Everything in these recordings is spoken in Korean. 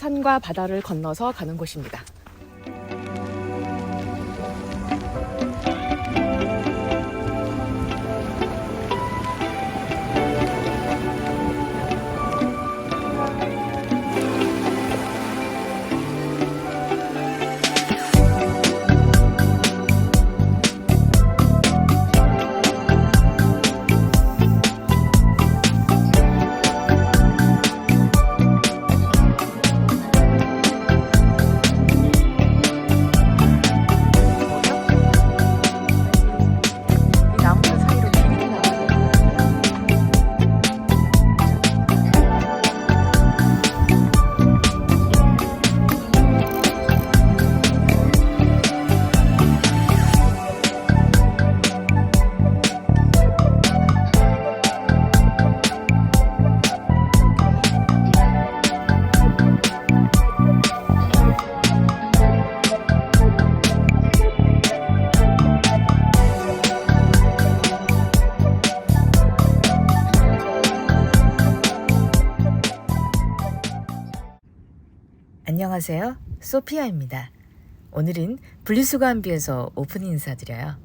산과 바다를 건너서 가는 곳입니다. 안녕하세요. 소피아입니다. 오늘은 분리수거함비에서 오픈 인사드려요.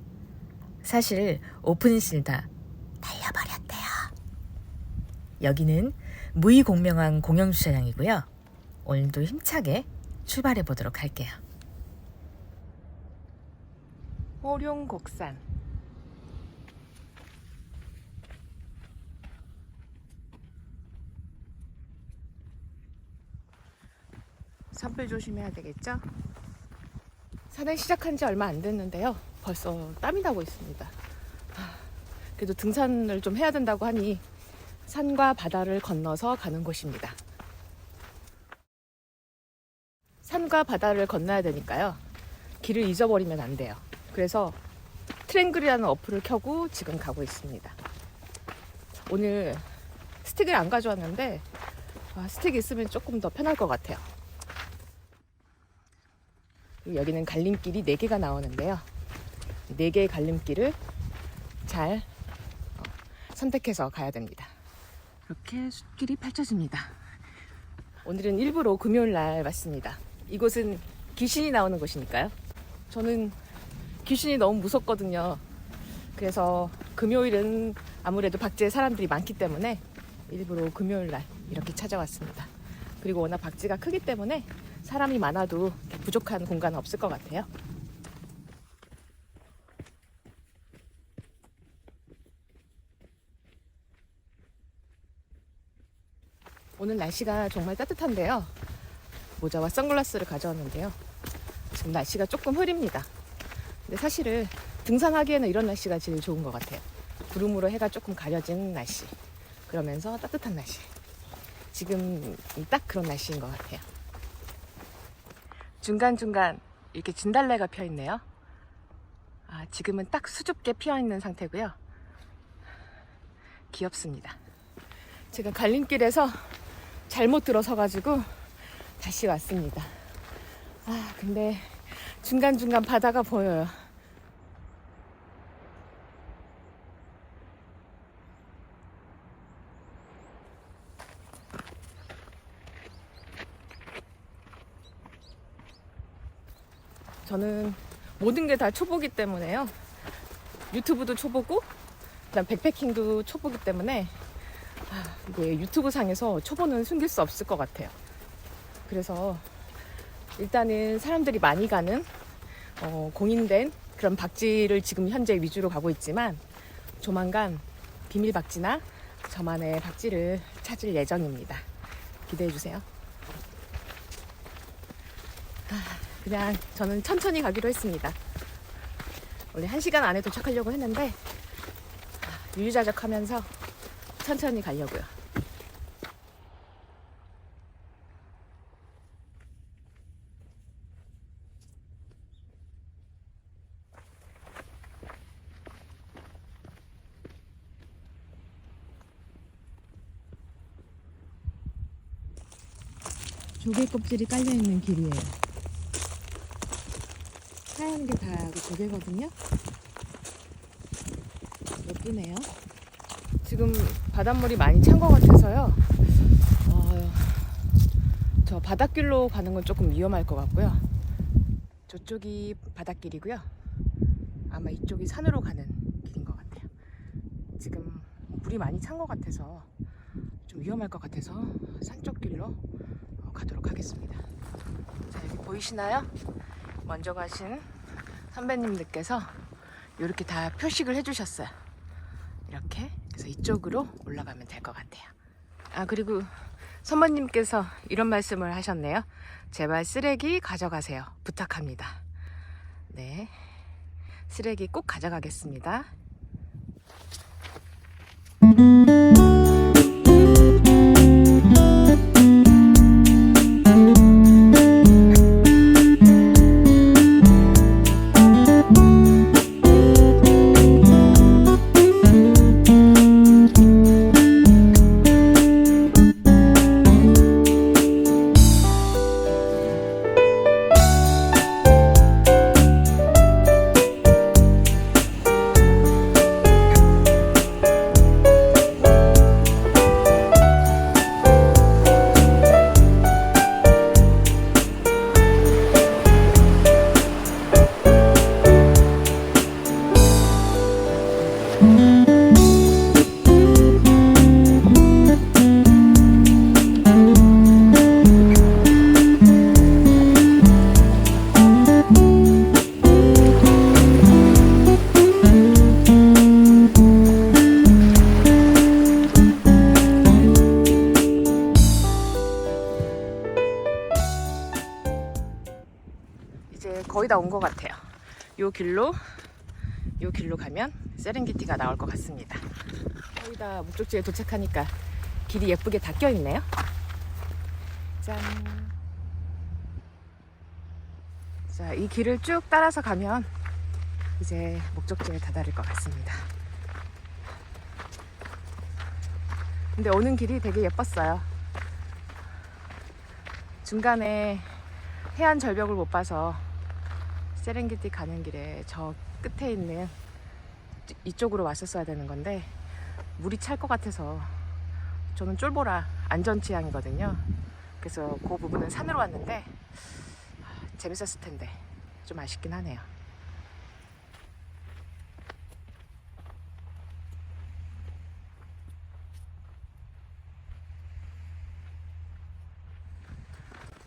사실 오픈인실 다 날려버렸대요. 여기는 무의공명한 공영주차장이고요. 오늘도 힘차게 출발해 보도록 할게요. 호룡곡산 산불 조심해야 되겠죠? 산을 시작한 지 얼마 안 됐는데요. 벌써 땀이 나고 있습니다. 하, 그래도 등산을 좀 해야 된다고 하니 산과 바다를 건너서 가는 곳입니다. 산과 바다를 건너야 되니까요. 길을 잊어버리면 안 돼요. 그래서 트랭글이라는 어플을 켜고 지금 가고 있습니다. 오늘 스틱을 안 가져왔는데 아, 스틱 있으면 조금 더 편할 것 같아요. 여기는 갈림길이 4개가 나오는데요. 4개의 갈림길을 잘 어, 선택해서 가야 됩니다. 이렇게 숲길이 펼쳐집니다. 오늘은 일부러 금요일 날 왔습니다. 이곳은 귀신이 나오는 곳이니까요. 저는 귀신이 너무 무섭거든요. 그래서 금요일은 아무래도 박지에 사람들이 많기 때문에 일부러 금요일 날 이렇게 찾아왔습니다. 그리고 워낙 박지가 크기 때문에 사람이 많아도 부족한 공간은 없을 것 같아요. 오늘 날씨가 정말 따뜻한데요. 모자와 선글라스를 가져왔는데요. 지금 날씨가 조금 흐립니다. 근데 사실은 등산하기에는 이런 날씨가 제일 좋은 것 같아요. 구름으로 해가 조금 가려진 날씨. 그러면서 따뜻한 날씨. 지금 딱 그런 날씨인 것 같아요. 중간중간 이렇게 진달래가 펴 있네요. 아, 지금은 딱 수줍게 피어 있는 상태고요. 귀엽습니다. 제가 갈림길에서 잘못 들어서 가지고 다시 왔습니다. 아, 근데 중간중간 바다가 보여요. 저는 모든 게 다 초보기 때문에요. 유튜브도 초보고, 그다음 백패킹도 초보기 때문에 아, 이게 유튜브 상에서 초보는 숨길 수 없을 것 같아요. 그래서 일단은 사람들이 많이 가는 어, 공인된 그런 박지를 지금 현재 위주로 가고 있지만 조만간 비밀 박지나 저만의 박지를 찾을 예정입니다. 기대해 주세요. 그냥 저는 천천히 가기로 했습니다. 원래 한 시간 안에 도착하려고 했는데 아, 유유자적하면서 천천히 가려고요. 조개 껍질이 깔려 있는 길이에요. 하얀 게다 조개거든요. 예쁘네요. 지금 바닷물이 많이 찬 것 같아서요. 어, 저 바닷길로 가는 건 조금 위험할 것 같고요. 저쪽이 바닷길이고요. 아마 이쪽이 산으로 가는 길인 것 같아요. 지금 물이 많이 찬 것 같아서 좀 위험할 것 같아서 산 쪽 길로 어, 가도록 하겠습니다. 자, 여기 보이시나요? 먼저 가신 선배님들께서 이렇게 다 표식을 해주셨어요. 이렇게. 그래서 이쪽으로 올라가면 될 것 같아요. 아, 그리고 선배님께서 이런 말씀을 하셨네요. 제발 쓰레기 가져가세요. 부탁합니다. 네. 쓰레기 꼭 가져가겠습니다. 거의 다 온 것 같아요. 요 길로 세렝게티가 나올 것 같습니다. 거의 다 목적지에 도착하니까 길이 예쁘게 닦여 있네요. 짠. 자, 이 길을 쭉 따라서 가면 이제 목적지에 다다를 것 같습니다. 근데 오는 길이 되게 예뻤어요. 중간에 해안 절벽을 못 봐서 세렝게티 가는 길에 저 끝에 있는 이쪽으로 왔었어야 되는 건데 물이 찰 것 같아서 저는 쫄보라 안전 취향이거든요. 그래서 그 부분은 산으로 왔는데 아, 재밌었을 텐데 좀 아쉽긴 하네요.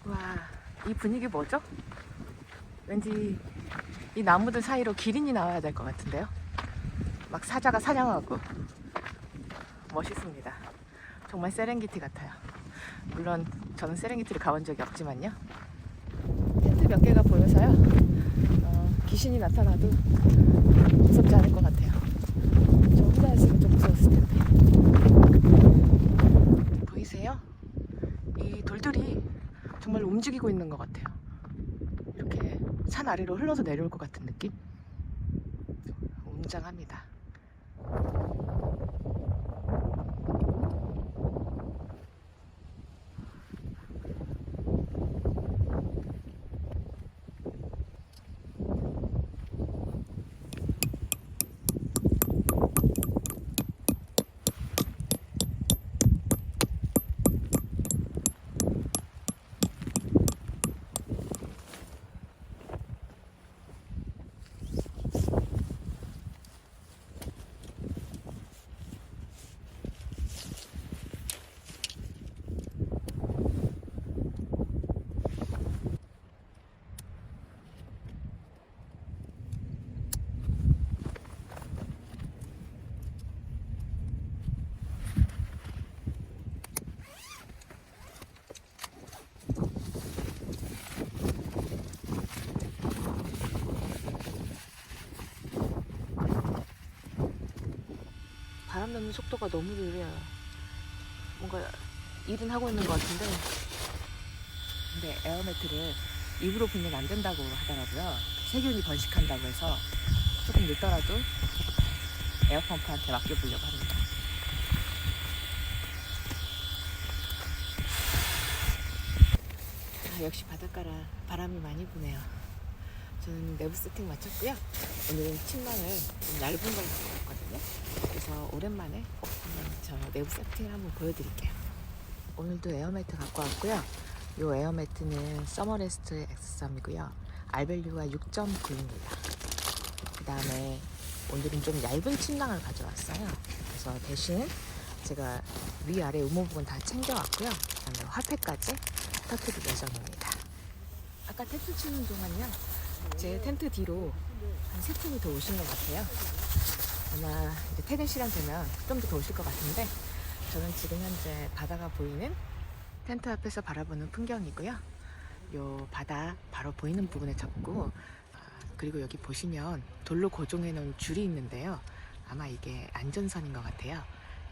와, 이 분위기 뭐죠? 왠지 이 나무들 사이로 기린이 나와야 될 것 같은데요? 막 사자가 사냥하고 멋있습니다. 정말 세렝게티 같아요. 물론 저는 세렝게티를 가본 적이 없지만요. 텐트 몇 개가 보여서요. 어, 귀신이 나타나도 무섭지 않을 것 같아요. 저 혼자였으면 좀 무서웠을 텐데. 보이세요? 이 돌들이 정말 움직이고 있는 것 같아요. 이렇게 산 아래로 흘러서 내려올 것 같은 느낌? 웅장합니다. 넣는 속도가 너무 느려요. 뭔가 일은 하고 있는 것 같은데. 근데 에어매트를 입으로 불면 안 된다고 하더라고요. 세균이 번식한다고 해서 조금 늦더라도 에어펌프한테 맡겨보려고 합니다. 아, 역시 바닷가라 바람이 많이 부네요. 저는 내부 세팅 마쳤고요. 오늘은 침낭을 좀 얇은 걸입 그래서 오랜만에 저 내부 세팅을 한번 보여드릴게요. 오늘도 에어매트 갖고 왔고요. 요 에어매트는 서머레스트 X3이고요. 알밸류가 6.9입니다. 그 다음에 오늘은 좀 얇은 침낭을 가져왔어요. 그래서 대신 제가 위아래 우모 부분 다 챙겨왔고요. 그 다음에 화폐까지 터트릴 예정입니다. 아까 텐트 치는 동안요. 제 텐트 뒤로 한 세 팀이 더 오신 것 같아요. 아마 이제 퇴근 시간 되면 좀더 오실 것 같은데 저는 지금 현재 바다가 보이는 텐트 앞에서 바라보는 풍경이고요. 요 바다 바로 보이는 부분에 접고 아, 그리고 여기 보시면 돌로 고정해 놓은 줄이 있는데요. 아마 이게 안전선인 것 같아요.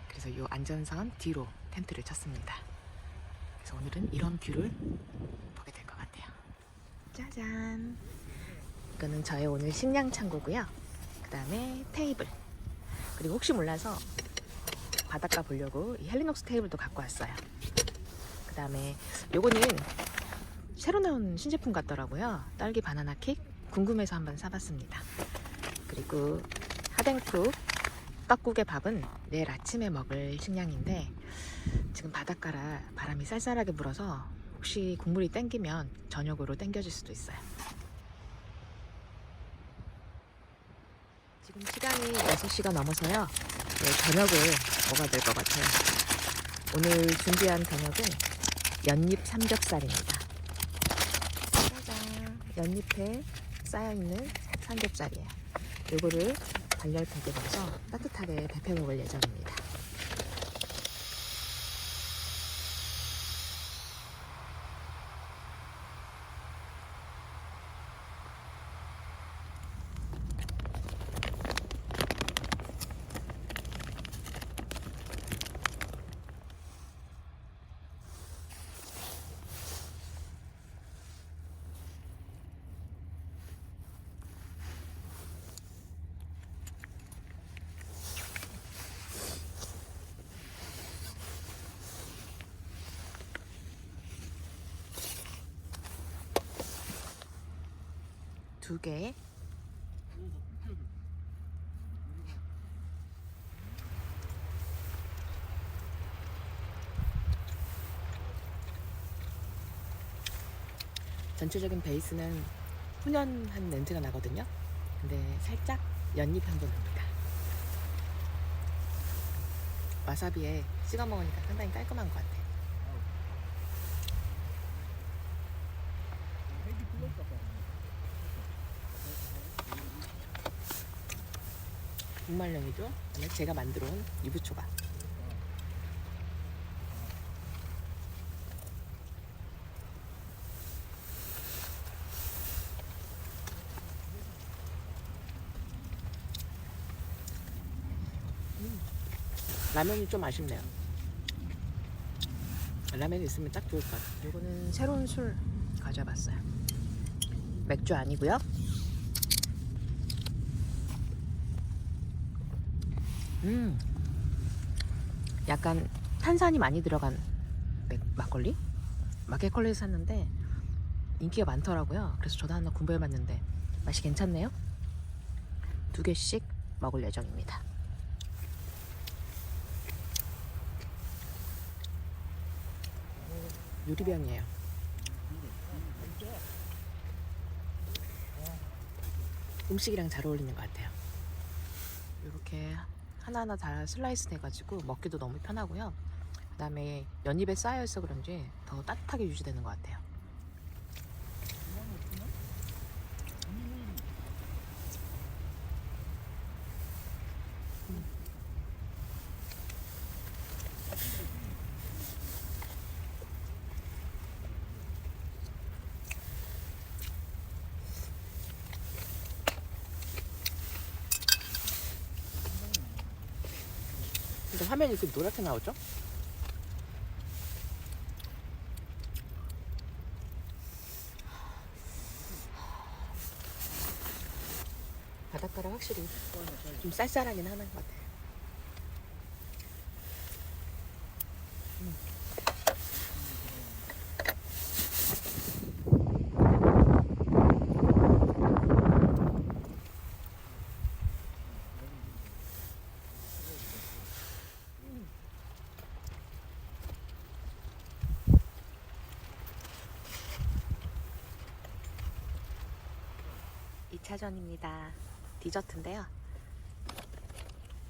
그래서 요 안전선 뒤로 텐트를 쳤습니다. 그래서 오늘은 이런 뷰를 보게 될 것 같아요. 짜잔. 이거는 저의 오늘 식량 창고고요. 그 다음에 테이블. 그리고 혹시 몰라서 바닷가 보려고 이 헬리녹스 테이블도 갖고 왔어요. 그 다음에 요거는 새로 나온 신제품 같더라고요. 딸기 바나나 킥 궁금해서 한번 사봤습니다. 그리고 하덴쿡 떡국의 밥은 내일 아침에 먹을 식량인데 지금 바닷가라 바람이 쌀쌀하게 불어서 혹시 국물이 땡기면 저녁으로 땡겨질 수도 있어요. 지금 시간이 6시가 넘어서요. 네, 저녁을 먹어야 될 것 같아요. 오늘 준비한 저녁은 연잎 삼겹살입니다. 짜잔! 연잎에 쌓여있는 삼겹살이에요. 요거를 달걀팩에 넣어서 따뜻하게 데펴 먹을 예정입니다. 두 개. 전체적인 베이스는 훈연한 렌즈가 나거든요. 근데 살짝 연잎 향도 납니다. 와사비에 찍어 먹으니까 상당히 깔끔한 것 같아요. 그다음에 제가 만들어 온 유부초밥. 음, 라면이 좀 아쉽네요. 라면이 있으면 딱 좋을 것 같아요. 이거는 새로운 술 가져봤어요. 맥주 아니고요. 음, 약간 탄산이 많이 들어간 맥, 막걸리? 마켓컬리에서 샀는데 인기가 많더라고요. 그래서 저도 하나 구매해봤는데 맛이 괜찮네요. 두 개씩 먹을 예정입니다. 유리병이에요. 음식이랑 잘 어울리는 것 같아요. 이렇게 하나하나 다 슬라이스 돼가지고 먹기도 너무 편하고요. 그 다음에 연잎에 쌓여 있어 그런지 더 따뜻하게 유지되는 것 같아요. 화면이 이렇게 노랗게 나오죠? 바닷가라 확실히 좀 쌀쌀하긴 하는 것 같아요. 2차전입니다. 디저트인데요.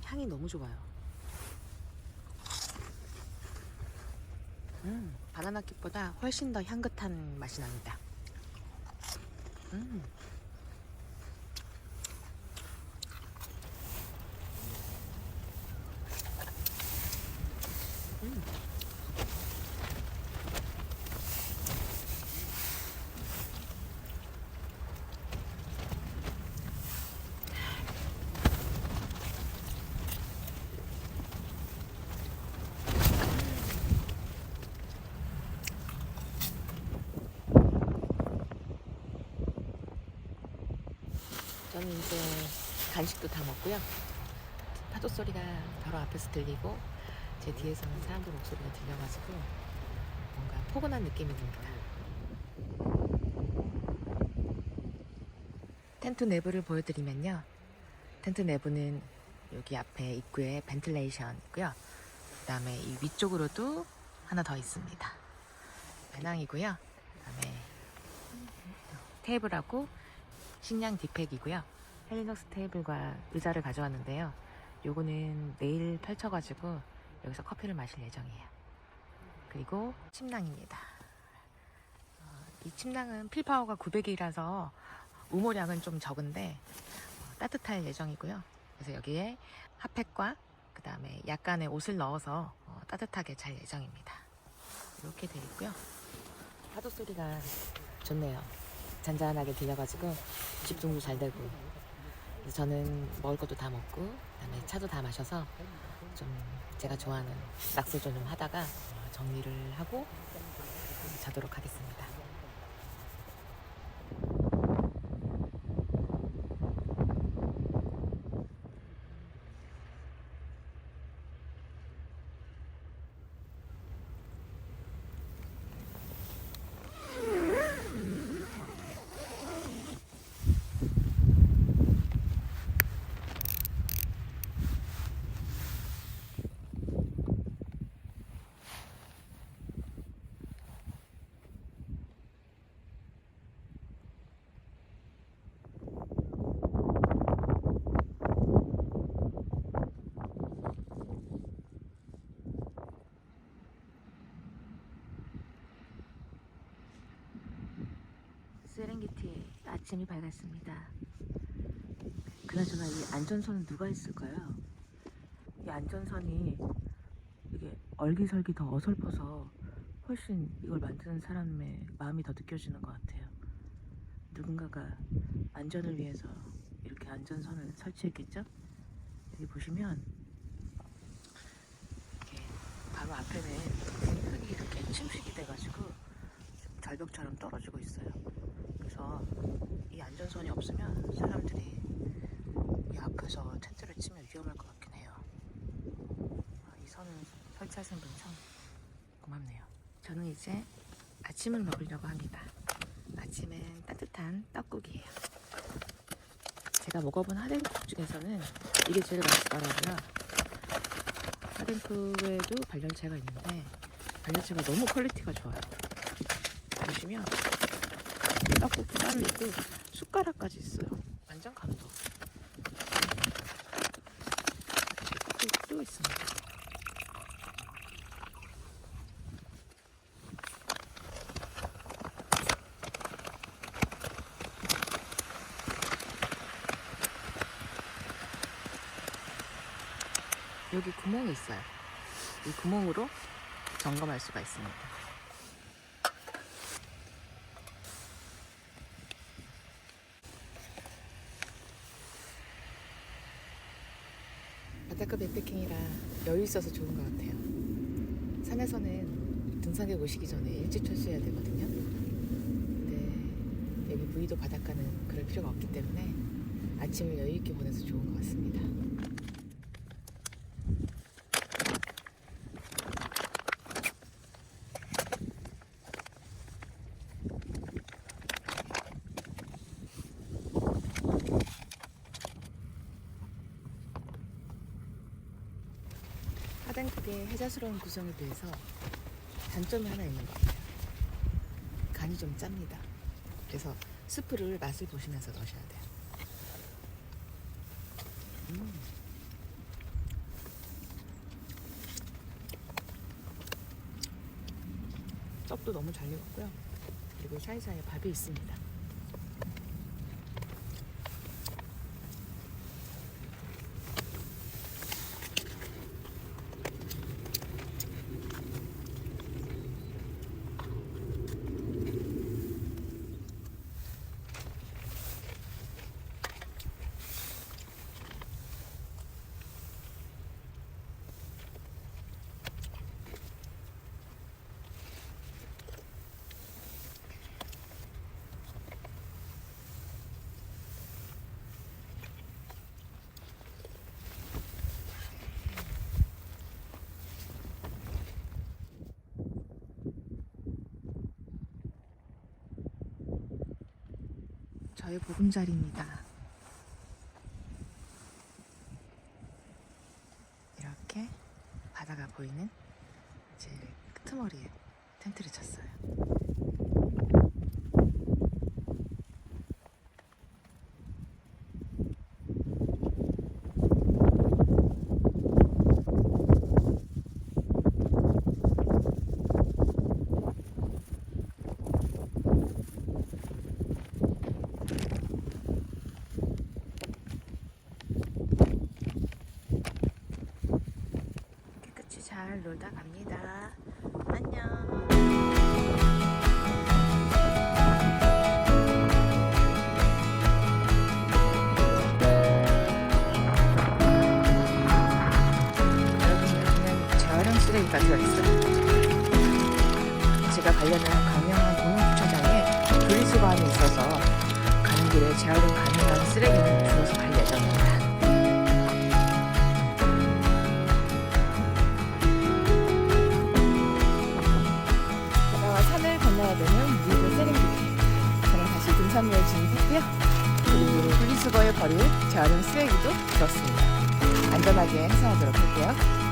향이 너무 좋아요. 음, 바나나 킥보다 훨씬 더 향긋한 맛이 납니다. 음. 음. 저는 이제 간식도 다 먹고요. 파도 소리가 바로 앞에서 들리고 제 뒤에서는 사람들 목소리가 들려가지고 뭔가 포근한 느낌이 듭니다. 텐트 내부를 보여드리면요. 텐트 내부는 여기 앞에 입구에 벤틀레이션 있고요. 그 다음에 이 위쪽으로도 하나 더 있습니다. 배낭이고요. 그 다음에 테이블하고 식량 디팩이고요. 헬리녹스 테이블과 의자를 가져왔는데요. 요거는 내일 펼쳐가지고 여기서 커피를 마실 예정이에요. 그리고 침낭입니다. 어, 이 침낭은 필파워가 900이라서 우모량은 좀 적은데 어, 따뜻할 예정이고요. 그래서 여기에 핫팩과 그 다음에 약간의 옷을 넣어서 어, 따뜻하게 잘 예정입니다. 이렇게 돼 있고요. 파도 소리가 좋네요. 잔잔하게 들려가지고 집중도 잘 되고 그래서 저는 먹을 것도 다 먹고 그다음에 차도 다 마셔서 좀 제가 좋아하는 낙서좀 좀 하다가 어, 정리를 하고 자도록 하겠습니다. 세렝게티에 아침이 밝았습니다. 그나저나 이 안전선은 누가 했을까요? 이 안전선이 이게 얼기설기 더 어설퍼서 훨씬 이걸 만드는 사람의 마음이 더 느껴지는 것 같아요. 누군가가 안전을 위해서 이렇게 안전선을 설치했겠죠? 여기 보시면 이렇게 바로 앞에는 흙이 이렇게 침식이 돼가지고 절벽처럼 떨어지고 있어요. 그래서 이 안전선이 없으면 사람들이 이 앞에서 텐트를 치면 위험할 것 같긴 해요. 아, 이 선을 설치하신 분 참 고맙네요. 저는 이제 아침을 먹으려고 합니다. 아침엔 따뜻한 떡국이에요. 제가 먹어본 하덴국 중에서는 이게 제일 맛있더라고요. 하덴국에도 발열체가 있는데 발열체가 너무 퀄리티가 좋아요. 보시면 떡국 따로 있고 숟가락까지 있어요. 완전 감동. 또, 또 있습니다. 여기 구멍이 있어요. 이 구멍으로 점검할 수가 있습니다. 바닷가 백패킹이라 여유 있어서 좋은 것 같아요. 산에서는 등산객 오시기 전에 일찍 철수해야 되거든요. 근데 여기 무의도 바닷가는 그럴 필요가 없기 때문에 아침을 여유 있게 보내서 좋은 것 같습니다. 사단 크기의 해자스러운 구성에 비해서 단점이 하나 있는 것 같아요. 간이 좀 짭니다. 그래서 스프를 맛을 보시면서 넣으셔야 돼요. 음. 도 너무 잘 익었고요. 그리고 사이사이에 밥이 있습니다. 저의 보금자리입니다. 이렇게 바다가 보이는 제 끄트머리에 제가 가려는 강명한 공영주차장에 분리수거함이 있어서 가는 길에 재활용 가능한 쓰레기는 주워서 갈 예정입니다. 게다가 산을 건너야 되는 무도 세링기리 저는 다시 등산로에 진입했고요. 그리고 분리수거에 버릴 재활용 쓰레기도 들었습니다. 안전하게 해소하도록 할게요